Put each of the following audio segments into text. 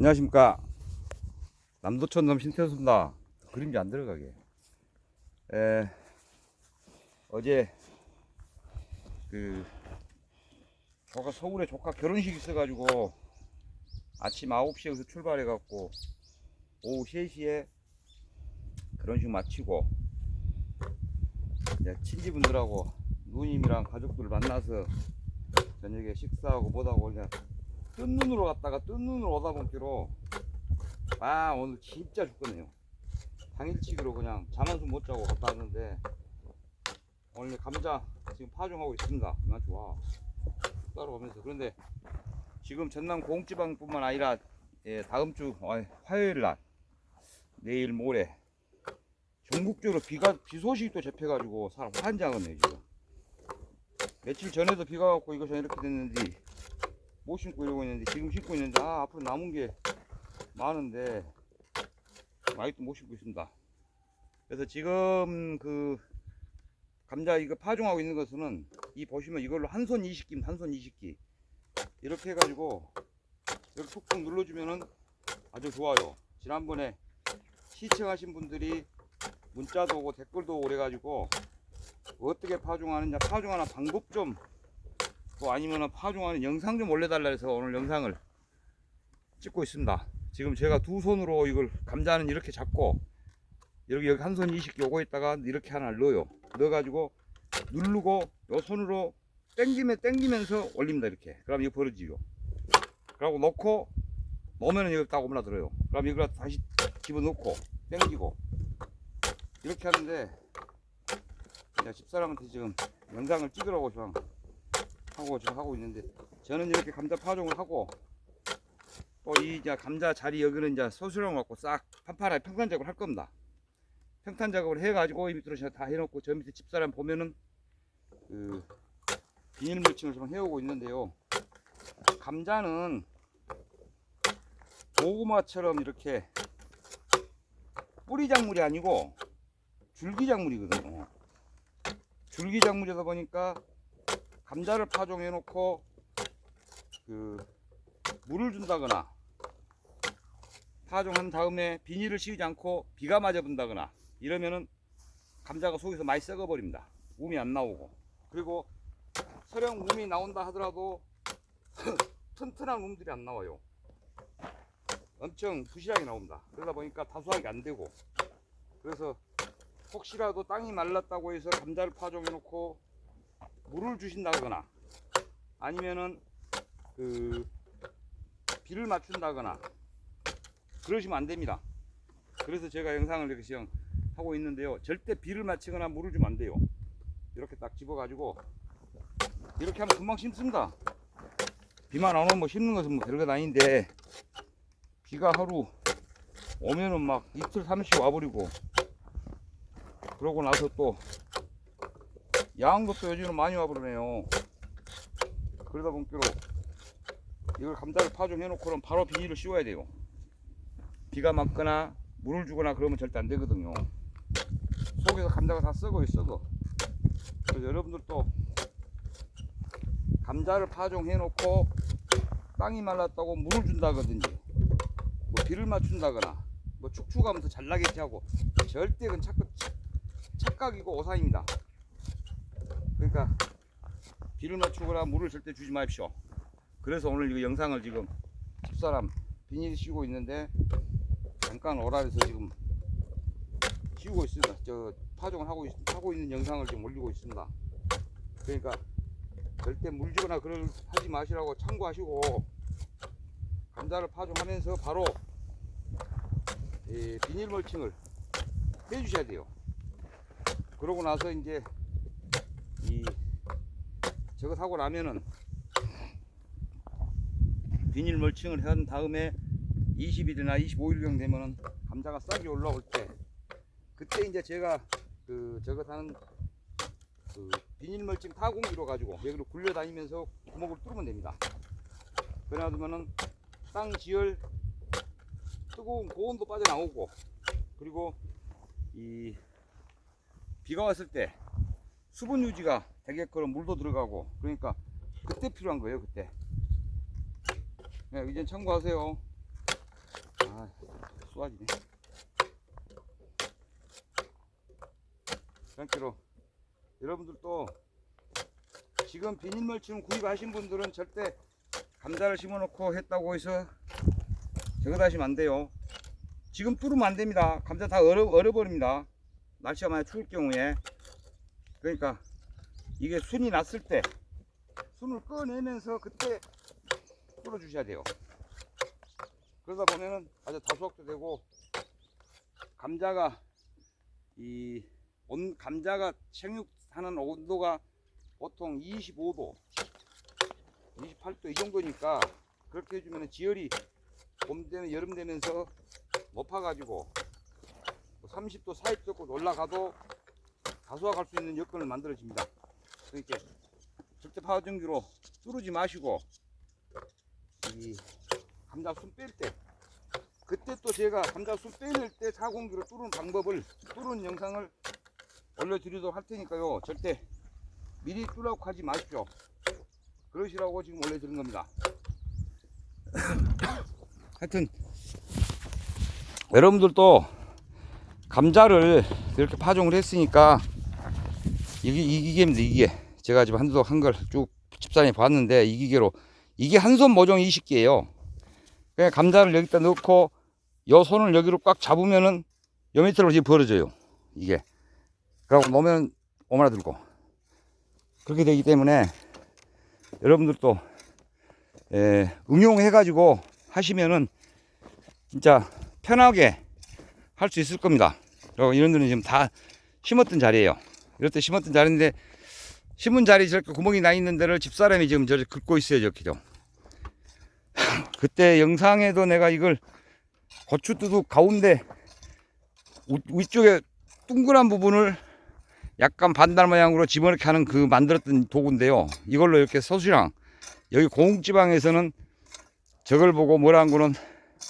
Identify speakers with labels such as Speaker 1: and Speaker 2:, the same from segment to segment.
Speaker 1: 안녕하십니까. 남도천놈 신태수입니다. 그림자 안 들어가게. 에, 어제 그 조카 서울에 조카 결혼식 있어가지고 아침 9시에 여기서 출발해갖고 오후 3시에 결혼식 마치고 이제 친지분들하고 누님이랑 가족들 만나서 저녁에 식사하고 뭐하고 그냥 뜬 눈으로 갔다가 뜬 눈으로 오다 본기로 아 오늘 진짜 죽겠네요. 당일치기로 그냥 잠 한숨 못 자고 갔다 왔는데 오늘 감자 지금 파종하고 있습니다. 그만 좋아. 따로 오면서. 그런데 지금 전남 공지방뿐만 아니라 예, 다음 주 어, 화요일 날 내일 모레 전국적으로 비가 비 소식이 또 접해가지고 사람 환장하네요 지금. 며칠 전에도 비가 왔고 이거 전 이렇게 됐는데 못 신고 이러고 있는데 지금 신고 있는데 아 앞으로 남은 게 많은데 아직도 못 신고 있습니다. 그래서 지금 그 감자 이거 파종하고 있는 것은 이 보시면 이걸로 한 손 20기입니다 한손 20기 이렇게 해가지고 이렇게 툭툭 눌러주면은 아주 좋아요. 지난번에 시청하신 분들이 문자도 오고 댓글도 오고 그래가지고 어떻게 파종하느냐 파종하는 방법 좀 또 아니면 파종하는 영상 좀 올려달라 해서 오늘 영상을 찍고 있습니다. 지금 제가 두 손으로 이걸 감자는 이렇게 잡고 여기 여기 한손 20개 오고 있다가 이렇게 하나 넣어요. 넣어 가지고 누르고 요 손으로 땡기면 땡기면서 올립니다 이렇게. 그럼 이거 벌어지죠. 그러고 놓고 놓으면은 여기 딱 오므라들어요. 그럼 이걸 다시 집어넣고 땡기고 이렇게 하는데 집사람한테 지금 영상을 찍으라고 지금 하고 지금 하고 있는데 저는 이렇게 감자 파종을 하고 또 이 이제 감자 자리 여기는 이제 소수령 갖고 싹 판판하게 평탄 작업을 할 겁니다. 평탄 작업을 해가지고 이 밑으로 다 해놓고 저 밑에 집사람 보면은 그 비닐 물침을 좀 해오고 있는데요. 감자는 고구마처럼 이렇게 뿌리 작물이 아니고 줄기 작물이거든요. 줄기 작물이다 보니까 감자를 파종해 놓고 그 물을 준다거나 파종한 다음에 비닐을 씌우지 않고 비가 맞아 본다거나 이러면은 감자가 속에서 많이 썩어 버립니다. 움이 안 나오고 그리고 서령 움이 나온다 하더라도 튼튼한 움들이 안 나와요. 엄청 부실하게 나옵니다. 그러다 보니까 다수하게 안 되고 그래서 혹시라도 땅이 말랐다고 해서 감자를 파종해 놓고 물을 주신다거나 아니면은 그 비를 맞춘다거나 그러시면 안 됩니다. 그래서 제가 영상을 이렇게 지금 하고 있는데요. 절대 비를 맞추거나 물을 주면 안 돼요. 이렇게 딱 집어가지고 이렇게 하면 금방 심습니다. 비만 안 오면 뭐 심는 것은 뭐 별것 아닌데 비가 하루 오면은 막 이틀 삼일씩 와버리고 그러고 나서 또 야한것도 요즘은 많이 와버리네요. 그러다 보니까 이걸 감자를 파종 해 놓고는 바로 비닐을 씌워야 돼요. 비가 맞거나 물을 주거나 그러면 절대 안 되거든요. 속에서 감자가 다 썩어요, 썩어. 그래서 여러분들도 감자를 파종해 놓고 땅이 말랐다고 물을 준다든지 뭐 비를 맞춘다거나 뭐 축축하면 더잘 나겠지 하고 절대 그건 착각, 착각이고 오산입니다. 그러니까 비를 맞추거나 물을 절대 주지 마십시오. 그래서 오늘 이 영상을 지금 집사람 비닐 씌우고 있는데 잠깐 오라 해서 지금 씌우고 있습니다. 저 파종을 하고, 있, 하고 있는 영상을 지금 올리고 있습니다. 그러니까 절대 물 주거나 그걸 하지 마시라고 참고하시고 감자를 파종하면서 바로 이 비닐 멀칭을 해 주셔야 돼요. 그러고 나서 이제 이 저거 하고 나면은 비닐 멀칭을 한 다음에 20일이나 25일경 되면은 감자가 싹이 올라올 때 그때 이제 제가 그 저거 하는 그 비닐 멀칭 타공기로 가지고 여기로 굴려 다니면서 구멍을 뚫으면 됩니다. 그래놔두면은 땅 지열 뜨거운 고온도 빠져나오고 그리고 이 비가 왔을 때 수분 유지가 되게끔 물도 들어가고 그러니까 그때 필요한 거예요 그때 네, 이젠 참고하세요 아, 쏘아지네. 그러니까 여러분들도 지금 비닐 멀칭 구입하신 분들은 절대 감자를 심어놓고 했다고 해서 저거 하시면 안 돼요. 지금 뚫으면 안 됩니다. 감자 다 얼어, 얼어버립니다. 날씨가 많이 추울 경우에. 그러니까 이게 순이 났을 때 순을 꺼내면서 그때 뚫어주셔야 돼요. 그러다 보면은 아주 다수확도 되고 감자가 이 온 감자가 생육하는 온도가 보통 25도, 28도 이 정도니까 그렇게 해주면 지열이 봄 되면 여름 되면서 높아가지고 30도, 40도까지 올라가도 다수확할 수 있는 여건을 만들어집니다. 그러니까 절대 파워전기로 뚫지 마시고 이 감자 순 뺄 때 그때 또 제가 감자 순 빼낼 때 사공기로 뚫는 방법을 뚫은 영상을 올려드리도록 할 테니까요. 절대 미리 뚫라고 하지 마십시오. 그러시라고 지금 올려드린 겁니다. 하여튼 여러분들도 감자를 이렇게 파종을 했으니까 이게 이기계입니다 이기계 제가 지금 한두 한걸 쭉 집산에 봤는데 이 기계로. 이게 한 손 모종 20개예요. 그냥 감자를 여기다 넣고 요 손을 여기로 꽉 잡으면은 요 밑으로 지금 벌어져요 이게. 그러고 놓으면 오므라들고. 그렇게 되기 때문에 여러분들도 에, 응용해 가지고 하시면은 진짜 편하게 할 수 있을 겁니다. 그리고 이런 데는 지금 다 심었던 자리예요 이럴 때 심었던 자리인데 심은 자리 저렇게 구멍이 나 있는 데를 집사람이 지금 저렇게 긁고 있어요 저렇게죠 그때 영상에도 내가 이걸 고추 두둑 가운데 우- 위쪽에 둥근한 부분을 약간 반달 모양으로 집어넣게 하는 그 만들었던 도구인데요. 이걸로 이렇게 서수랑 여기 공지방에서는 저걸 보고 뭐라는 거는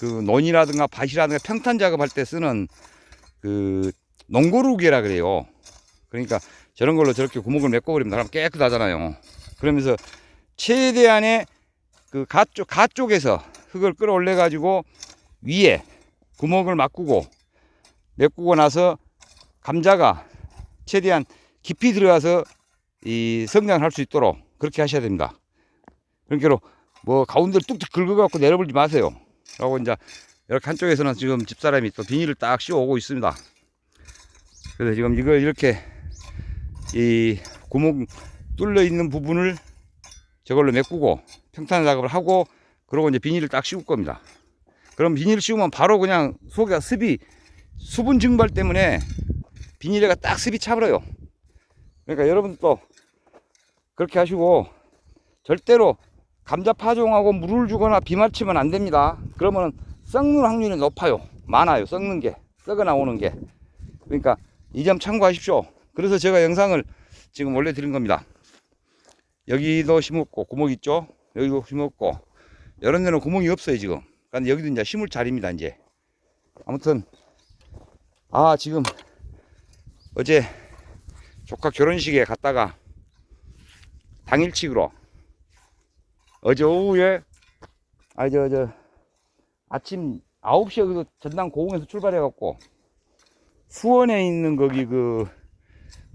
Speaker 1: 그 논이라든가 밭이라든가 평탄 작업할 때 쓰는 그 농고루기라 그래요. 그러니까 저런 걸로 저렇게 구멍을 메꿔 버리면 그럼 깨끗하잖아요. 그러면서 최대한의 그 가쪽 가쪽에서 흙을 끌어올려 가지고 위에 구멍을 막고 메꾸고 나서 감자가 최대한 깊이 들어가서 이 성장을 할 수 있도록 그렇게 하셔야 됩니다. 그러니까 뭐 가운데를 뚝뚝 긁어갖고 내려버리지 마세요. 라고 이제 이렇게 한쪽에서는 지금 집사람이 또 비닐을 딱 씌워 오고 있습니다. 그래서 지금 이걸 이렇게 이 구멍 뚫려 있는 부분을 저걸로 메꾸고 평탄 작업을 하고 그러고 이제 비닐을 딱 씌울 겁니다. 그럼 비닐을 씌우면 바로 그냥 속에 습이 수분 증발 때문에 비닐에가 딱 습이 차버려요. 그러니까 여러분도 그렇게 하시고 절대로 감자 파종하고 물을 주거나 비 맞추면 안 됩니다. 그러면 썩는 확률이 높아요. 많아요. 썩는 게 썩어 나오는 게. 그러니까 이 점 참고하십시오. 그래서 제가 영상을 지금 올려드린 겁니다. 여기도 심었고 구멍 있죠? 여기도 심었고 이런 데는 구멍이 없어요 지금. 그러니까 여기도 이제 심을 자리입니다 이제. 아무튼 아 지금 어제 조카 결혼식에 갔다가 당일치기로 어제 오후에 아저저 아침 9시에 그 전남 고흥에서 출발해 갖고 수원에 있는 거기 그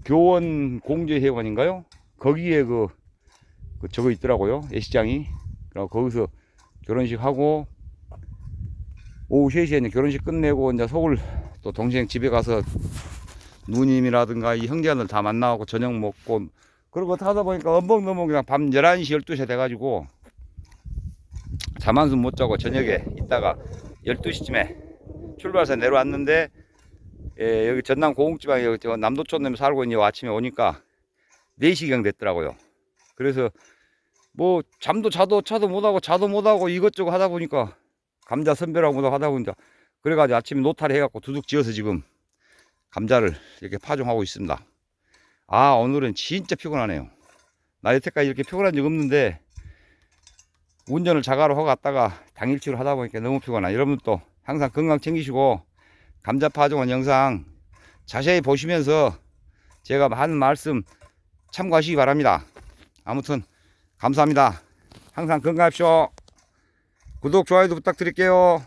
Speaker 1: 교원 공제회관인가요? 거기에 그, 그 저거 있더라고요 예식장이 그리고 거기서 결혼식 하고 오후 3시에 이제 결혼식 끝내고 이제 서울 또 동생 집에 가서 누님이라든가 이 형제들 다 만나고 저녁 먹고 그러고 타다 보니까 엄벙넘벙 그냥 밤 11시 12시 돼가지고 잠 한숨 못 자고 저녁에 있다가 12시쯤에 출발해서 내려왔는데 예, 여기 전남 고흥지방에 여기 저 남도촌 에 살고 있는 아침에 오니까 4시경 됐더라고요 그래서 뭐 잠도 자도 차도 못하고 자도 못하고 이것저것 하다 보니까 감자 선별하고 뭐다 하다 보니까 그래가지고 아침에 노탈 해갖고 두둑 지어서 지금 감자를 이렇게 파종하고 있습니다. 아 오늘은 진짜 피곤하네요. 나 여태까지 이렇게 피곤한 적 없는데 운전을 자가로 하고 갔다가 당일치기로 하다 보니까 너무 피곤하. 여러분들도 항상 건강 챙기시고 감자 파종한 영상 자세히 보시면서 제가 하는 말씀 참고하시기 바랍니다. 아무튼 감사합니다. 항상 건강하십시오. 구독, 좋아요도 부탁드릴게요.